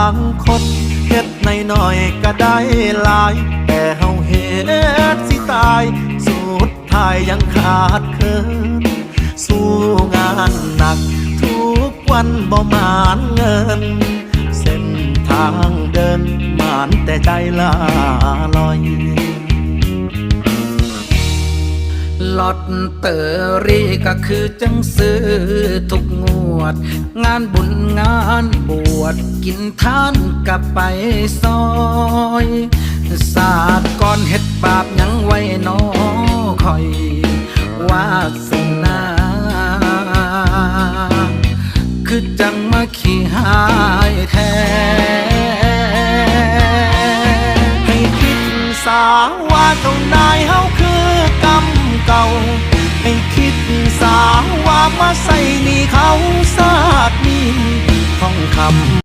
างคนเฮ็ดในน้อยก็ได้หลาย แต่เฮาเฮ็ดสิตาย สุดท้ายยังขาดเคินสู้งานหนัก ทุกวันบ่มานเงิน เส้นทางเดินมานแต่ใจลาลอย ลอตเตอรี่ก็คือจังซื้อทุกงวด งานบุญงานบวชกินทานกับไปซอยศาสตร์ก่อนเฮ็ดบาปยังไว้นอคอยวาสนา คือจังมาขี้หายแท้ให้คิดสาว่าเจ้านายเฮา สาว่ามาใส่นี่เขาสาดนี้ทองคำ